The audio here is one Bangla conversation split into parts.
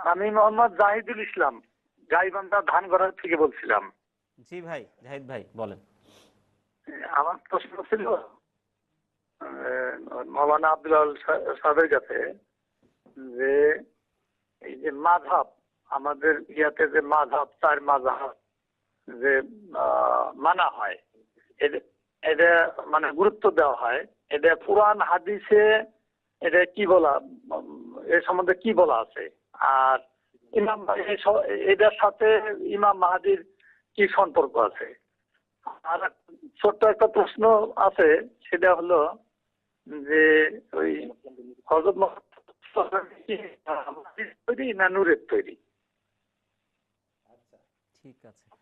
আমি মোহাম্মদ জাহিদুল ইসলাম গাইবান্ধা ধানগড়ার থেকে বলছিলাম। জি ভাই জাহিদ ভাই বলেন। আমার প্রশ্ন ছিল মৌলানা আব্দুল সাহেবের কাছে যে এই যে মাঝাব আমাদের ইয়াতে যে মাধাব চার মাঝাব যে মানা হয় এটা মানে গুরুত্ব দেওয়া হয় এটা পুরাণ হাদিসে এটা কি বলা এ সম্বন্ধে কি বলা আছে? আর ইমাম এটার সাথে ইমাম মাহাদির কি সম্পর্ক আছে? আর ছোট্ট একটা প্রশ্ন আছে, সেটা হলো যে ওই হজরত তৈরি না নূরের তৈরি? ঠিক আছে।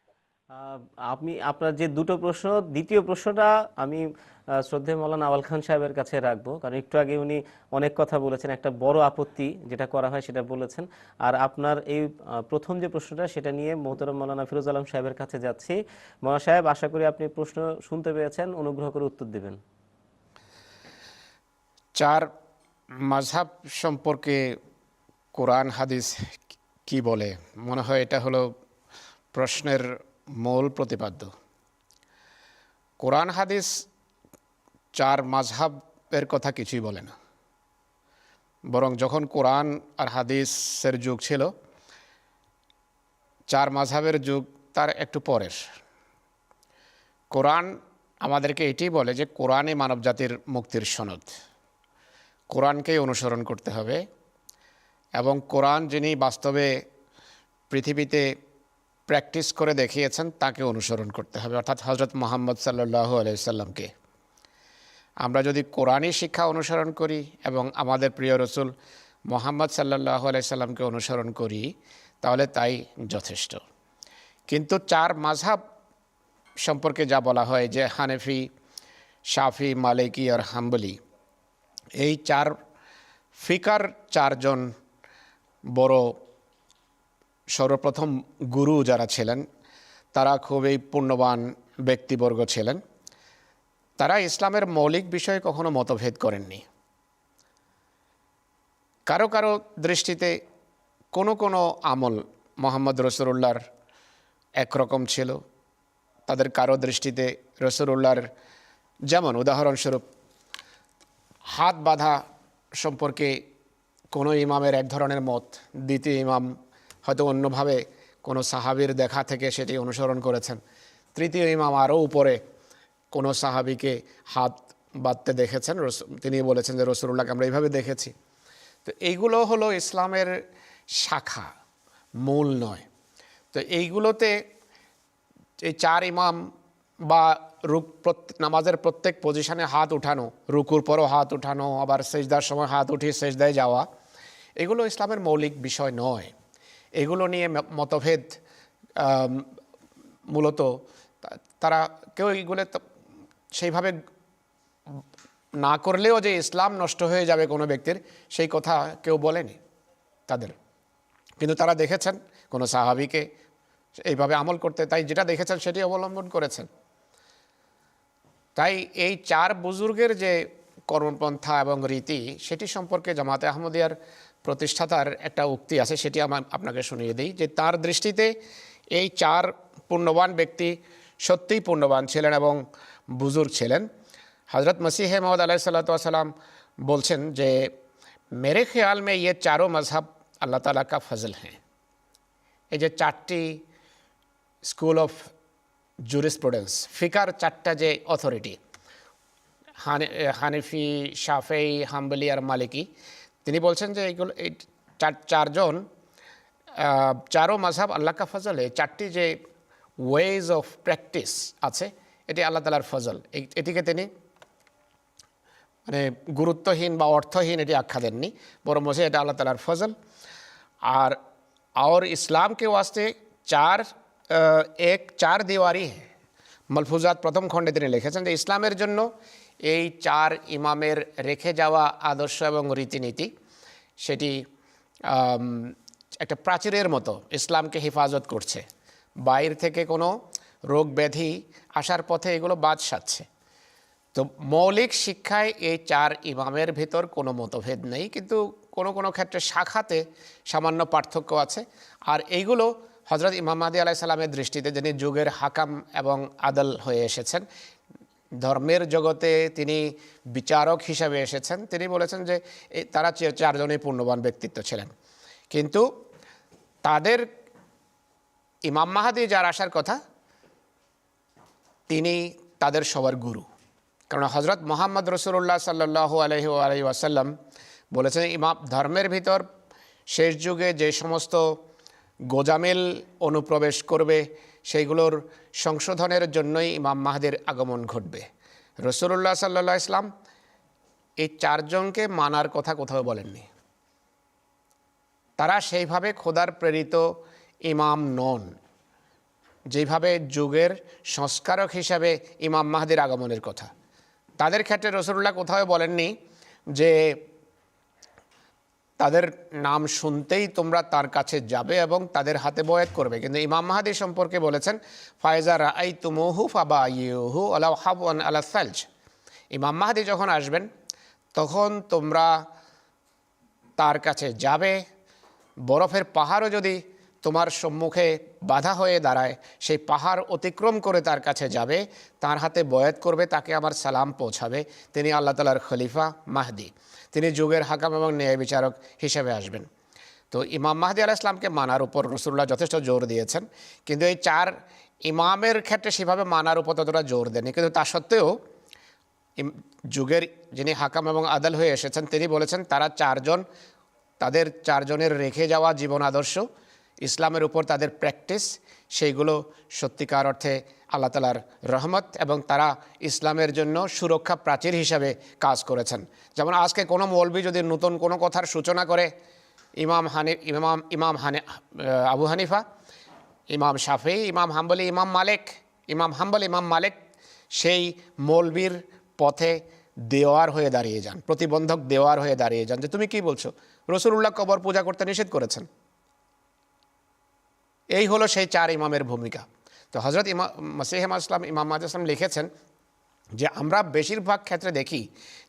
আপনি আপনার যে দুটো প্রশ্ন দ্বিতীয় প্রশ্নটা আমি আহ, শ্রদ্ধেয় মৌলানা আওয়াল খান সাহেবের কাছে রাখব। কারণ একটু আগে উনি অনেক কথা বলেছেন একটা বড় আপত্তি যেটা করা হয় সেটা বলেছেন। আর আপনার এই প্রথম যে প্রশ্নটা সেটা নিয়ে মোহতরম মৌলানা ফিরোজ আলম সাহেবের কাছে যাচ্ছি। মৌলানা সাহেব আশা করি আপনি প্রশ্ন শুনতে পেয়েছেন অনুগ্রহ করে উত্তর দেবেন। চার মাঝহাব সম্পর্কে কোরআন হাদিস কি বলে? মনে হয় এটা হলো প্রশ্নের মূল প্রতিপাদ্য। কোরআন হাদিস চার মাঝহাবের কথা কিছুই বলে না। বরং যখন কোরআন আর হাদিসের যুগ ছিল, চার মাঝহাবের যুগ তার একটু পরের। কোরআন আমাদেরকে এটি বলে যে কোরআনই মানব জাতির মুক্তির সনদ। কোরআনকেই অনুসরণ করতে হবে এবং কোরআন যিনি বাস্তবে পৃথিবীতে প্র্যাকটিস করে দেখিয়েছেন, তাকে অনুসরণ করতে হবে। অর্থাৎ হজরত মোহাম্মদ সাল্লাহ আলাইসাল্লামকে আমরা যদি কোরআনই শিক্ষা অনুসরণ করি এবং আমাদের প্রিয় রসুল মোহাম্মদ সাল্লাহ আলাইসাল্লামকে অনুসরণ করি, তাহলে তাই যথেষ্ট। কিন্তু চার মাঝহাব সম্পর্কে যা বলা হয়, যে হানেফি, শাফি, মালিকি আর হাম্বলি, এই চার ফিকার চারজন বড় সর্বপ্রথম গুরু যারা ছিলেন, তারা খুবই পুণ্যবান ব্যক্তিবর্গ ছিলেন। তারা ইসলামের মৌলিক বিষয়ে কখনো মতভেদ করেননি। কারও কারও দৃষ্টিতে কোনো কোনো আমল মোহাম্মদ রসুল্লাহর একরকম ছিল, তাদের কারও দৃষ্টিতে রসুল্লাহর যেমন উদাহরণস্বরূপ হাত বাঁধা সম্পর্কে কোনো ইমামের এক ধরনের মত, দ্বিতীয় ইমাম হয়তো অন্যভাবে কোনো সাহাবির দেখা থেকে সেটি অনুসরণ করেছেন। তৃতীয় ইমাম আরও উপরে কোনো সাহাবিকে হাত বাঁধতে দেখেছেন। তিনি বলেছেন যে রসুল্লাহকে আমরা এইভাবে দেখেছি। তো এইগুলো হলো ইসলামের শাখা, মূল নয়। তো এইগুলোতে এই চার ইমাম বা রুক নামাজের প্রত্যেক পজিশনে হাত উঠানো, রুকুর পরও হাত উঠানো, আবার সেজদার সময় হাত উঠিয়ে সেজদায় যাওয়া, এগুলো ইসলামের মৌলিক বিষয় নয়। এগুলো নিয়ে মতভেদ মূলত তারা কেউ এইগুলো তো সেইভাবে না করলেও যে ইসলাম নষ্ট হয়ে যাবে কোনো ব্যক্তির, সেই কথা কেউ বলেনি তাদের। কিন্তু তারা দেখেছেন, কোনো সাহাবিকে এইভাবে আমল করতে, তাই যেটা দেখেছেন সেটি অবলম্বন করেছেন। তাই এই চার বুজুর্গের যে কর্মপন্থা এবং রীতি, সেটি সম্পর্কে জামাতে আহমদিয়ার প্রতিষ্ঠাতার একটা উক্তি আছে, সেটি আমার আপনাকে শুনিয়ে দিই, যে তার দৃষ্টিতে এই চার পূর্ণবান ব্যক্তি সত্যিই পূর্ণবান ছিলেন এবং বুজুর্গ ছিলেন। হজরত মসিহ মহম্মদ আলাহ সাল্লাম বলছেন যে, মেরে খেয়াল মে ইয়ে চারো মজহব আল্লাহ তালা কা ফজল হ্যাঁ এই যে চারটি স্কুল অফ জুরিসপ্রুডেন্স, ফিকার চারটা যে অথরিটি হানিফি শাফেই হাম্বলি আর মালিকি তিনি বলছেন যে এইগুলো এই চার চারজন আহ, চারো মাঝহাব আল্লাহ কা ফজল এই চারটি যে ওয়েজ অফ প্র্যাকটিস আছে এটি আল্লাহ তালার ফজল এই- এটিকে তিনি মানে গুরুত্বহীন বা অর্থহীন এটি আখ্যা দেননি বরং বসে এটা আল্লাহ তালার ফজল আর और इस्लाम के वास्ते চার আহ, এক চার দিওয়ারি মলফুজাত প্রথম খণ্ডে তিনি লিখেছেন যে ইসলামের জন্য এই চার ইমামের রেখে যাওয়া আদর্শ এবং রীতিনীতি সেটি একটা প্রাচীরের মতো ইসলামকে হেফাজত করছে। বাইর থেকে কোনো রোগ ব্যাধি আসার পথে এগুলো বাদ সাচ্ছে তো মৌলিক শিক্ষায় এই চার ইমামের ভিতর কোনো মতভেদ নেই, কিন্তু কোনো কোনো ক্ষেত্রে শাখাতে সামান্য পার্থক্য আছে। আর এইগুলো হজরত ইমাম মাদি আলাহ দৃষ্টিতে যিনি যুগের হাকাম এবং আদল হয়ে এসেছেন ধর্মের জগতে তিনি বিচারক হিসাবে এসেছেন। তিনি বলেছেন যে তারা চারজনই পূর্ণবান ব্যক্তিত্ব ছিলেন। কিন্তু তাদের ইমাম মাহাদি যার আসার কথা, তিনি তাদের সবার গুরু। কারণ হজরত মোহাম্মদ রসুল্লাহ সাল্লাহ আলহি আলহি ওয়াসাল্লাম বলেছেন, ইমাম, ধর্মের ভিতর শেষ যুগে যে সমস্ত গোজামিল অনুপ্রবেশ করবে সেইগুলোর সংশোধনের জন্যই ইমাম মাহাদির আগমন ঘটবে। রসুল্লাহ সাল্লাহ ইসলাম এই চারজনকে মানার কথা কোথাও বলেননি। তারা সেইভাবে খোদার প্রেরিত ইমাম নন, যেভাবে যুগের সংস্কারক হিসাবে ইমাম মাহাদের আগমনের কথা। তাদের ক্ষেত্রে রসুল্লাহ কোথাও বলেননি যে তাদের নাম শুনতেই তোমরা তার কাছে যাবে এবং তাদের হাতে বয়াত করবে। কিন্তু ইমাম মাহাদি সম্পর্কে বলেছেন ফায়জা রাই তুমহু ফাবা ইউহু আলা হাবন আলা সালজ। ইমাম মাহাদি যখন আসবেন, তখন তোমরা তার কাছে যাবে। বরফের পাহাড়ও যদি তোমার সম্মুখে বাধা হয়ে দাঁড়ায়, সেই পাহাড় অতিক্রম করে তার কাছে যাবে, তার হাতে বয়াত করবে, তাকে আমার সালাম পৌঁছাবে। তিনি আল্লাহ তালার খলিফা মাহদি। তিনি যুগের হাকাম এবং ন্যায় বিচারক হিসেবে আসবেন। তো ইমাম মাহদি আলাহ ইসলামকে মানার উপর রসুল্লাহ যথেষ্ট জোর দিয়েছেন। কিন্তু এই চার ইমামের ক্ষেত্রে সেভাবে মানার উপর ততটা জোর দেননি। কিন্তু তা সত্ত্বেও যুগের যিনি হাকাম এবং আদাল হয়ে এসেছেন, তিনি বলেছেন, তারা চারজন, তাদের চারজনের রেখে যাওয়া জীবন আদর্শ ইসলামের উপর তাদের প্র্যাকটিস সেইগুলো সত্যিকার অর্থে আল্লাহ তালার রহমত এবং তারা ইসলামের জন্য সুরক্ষা প্রাচীর হিসাবে কাজ করেছেন। যেমন আজকে কোনো মৌলবি যদি নতুন কোনো কথার সূচনা করে, ইমাম হানি, ইমাম ইমাম হানি আবু হানিফা, ইমাম শাফি, ইমাম হাম্বলি, ইমাম মালিক, ইমাম হাম্বল, ইমাম মালিক, সেই মৌলবীর পথে দেওয়ার হয়ে দাঁড়িয়ে যান, প্রতিবন্ধক দেওয়ার হয়ে দাঁড়িয়ে যান যে তুমি কি বলছো? রসুল্লাহ কবর পূজা করতে নিষেধ করেছেন। এই হলো সেই চার ইমামের ভূমিকা। তো হজরত ইমা মসিহাম ইসলাম, ইমাম মাদ ইসলাম লিখেছেন যে আমরা বেশিরভাগ ক্ষেত্রে দেখি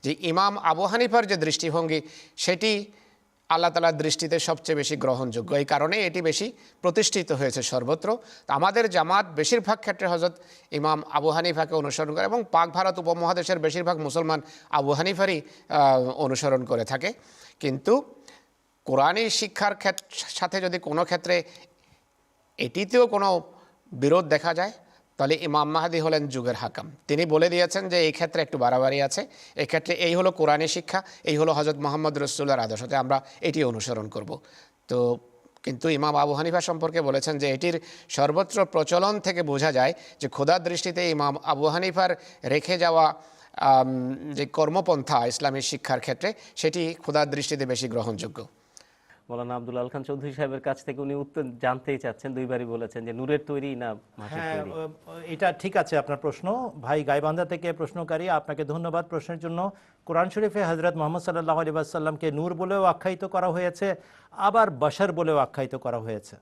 যে ইমাম আবু হানিফার যে দৃষ্টিভঙ্গি, সেটি আল্লাহ তালার দৃষ্টিতে সবচেয়ে বেশি গ্রহণযোগ্য। এই কারণে এটি বেশি প্রতিষ্ঠিত হয়েছে সর্বত্র। আমাদের জামাত বেশিরভাগ ক্ষেত্রে হজরত ইমাম আবু হানিফাকে অনুসরণ করে এবং পাক ভারত উপমহাদেশের বেশিরভাগ মুসলমান আবু হানিফারই অনুসরণ করে থাকে। কিন্তু কোরআনী শিক্ষার সাথে যদি কোনো ক্ষেত্রে এটিতেও কোনো বিরোধ দেখা যায়। তাহলে ইমাম মাহাদি হলেন যুগের হাকাম। তিনি বলে দিয়েছেন যে এই ক্ষেত্রে একটু বাড়াবাড়ি আছে। এক্ষেত্রে এই হলো কোরআনী শিক্ষা, এই হলো হজরত মোহাম্মদ রসুল্লার আদর্শতে আমরা এটি অনুসরণ করব। তো কিন্তু ইমাম আবু হানিফা সম্পর্কে বলেছেন যে এটির সর্বত্র প্রচলন থেকে বোঝা যায় যে খোদার দৃষ্টিতে ইমাম আবু হানিফার রেখে যাওয়া যে কর্মপন্থা ইসলামী শিক্ষার ক্ষেত্রে, সেটি খোদার দৃষ্টিতে বেশি গ্রহণযোগ্য। মৌলানা আব্দুল আল খান চৌধুরী সাহেবের কাছ থেকে উনি উত্তর জানতেই চাচ্ছেন দুইবারই বলেছেন যে নূরের তৈরি না হ্যাঁ এটা ঠিক আছে আপনার প্রশ্ন। ভাই গাইবান্ধা থেকে প্রশ্নকারী আপনাকে ধন্যবাদ প্রশ্নের জন্য। কোরআন শরীফে হজরত মোহাম্মদ সাল্লাহ আলী সাল্লামকে নূর বলেও আখ্যায়িত করা হয়েছে আবার বাশার বলেও আখ্যায়িত করা হয়েছে।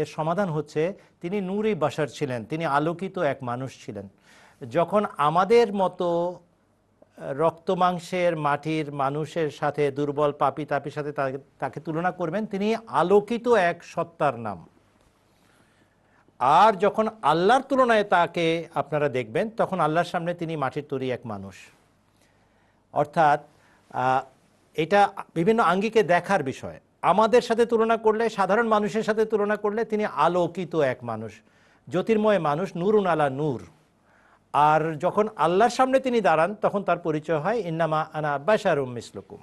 এর সমাধান হচ্ছে তিনি নূরই বাশার ছিলেন তিনি আলোকিত এক মানুষ ছিলেন। যখন আমাদের মতো রক্ত মাংসের মাটির মানুষের সাথে দুর্বল পাপি তাপির সাথে তাকে- তুলনা করবেন, তিনি আলোকিত এক সত্তার নাম। আর যখন আল্লাহর তুলনায় তাকে আপনারা দেখবেন, তখন আল্লাহর সামনে তিনি মাটির তৈরি এক মানুষ। অর্থাৎ এটা বিভিন্ন আঙ্গিকে দেখার বিষয়। আমাদের সাথে তুলনা করলে, সাধারণ মানুষের সাথে তুলনা করলে তিনি আলোকিত এক মানুষ। জ্যোতির্ময় মানুষ, নুরুন আলা নূর। আর যখন আল্লাহর সামনে তিনি দাঁড়ান, তখন তার পরিচয় হয়, ইন্নামা আনা বাশারুম মিসলুকুম।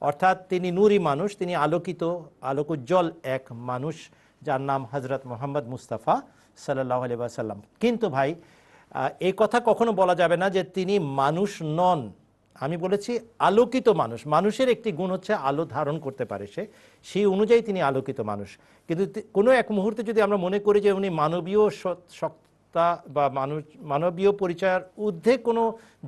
অর্থাৎ তিনি নূরি মানুষ, তিনি আলোকিত, আলোকোজ্জ্বল এক মানুষ, যার নাম হজরত মোহাম্মদ মুস্তাফা সাল্লাহ আলি সাল্লাম কিন্তু ভাই এই কথা কখনো বলা যাবে না যে তিনি মানুষ নন। আমি বলেছি আলোকিত মানুষ। মানুষের একটি গুণ হচ্ছে আলো ধারণ করতে পারে সে। সেই অনুযায়ী তিনি আলোকিত মানুষ। কিন্তু কোনো এক মুহূর্তে যদি আমরা মনে করি যে উনি মানবীয় সত্তা বা মানুষ, মানবীয় পরিচয়ের ঊর্ধ্বে কোনো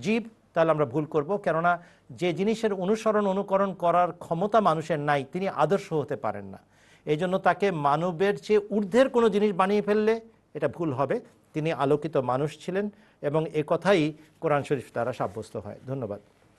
জীব, তাহলে আমরা ভুল করব। কেননা যে জিনিসের অনুসরণ, অনুকরণ করার ক্ষমতা মানুষের নাই, তিনি আদর্শ হতে পারেন না। এই জন্য তাকে মানবের চেয়ে ঊর্ধ্বের কোনো জিনিস বানিয়ে ফেললে এটা ভুল হবে। তিনি আলোকিত মানুষ ছিলেন এবং এ কথাই কোরআন শরীফ দ্বারা সাব্যস্ত হয়। ধন্যবাদ।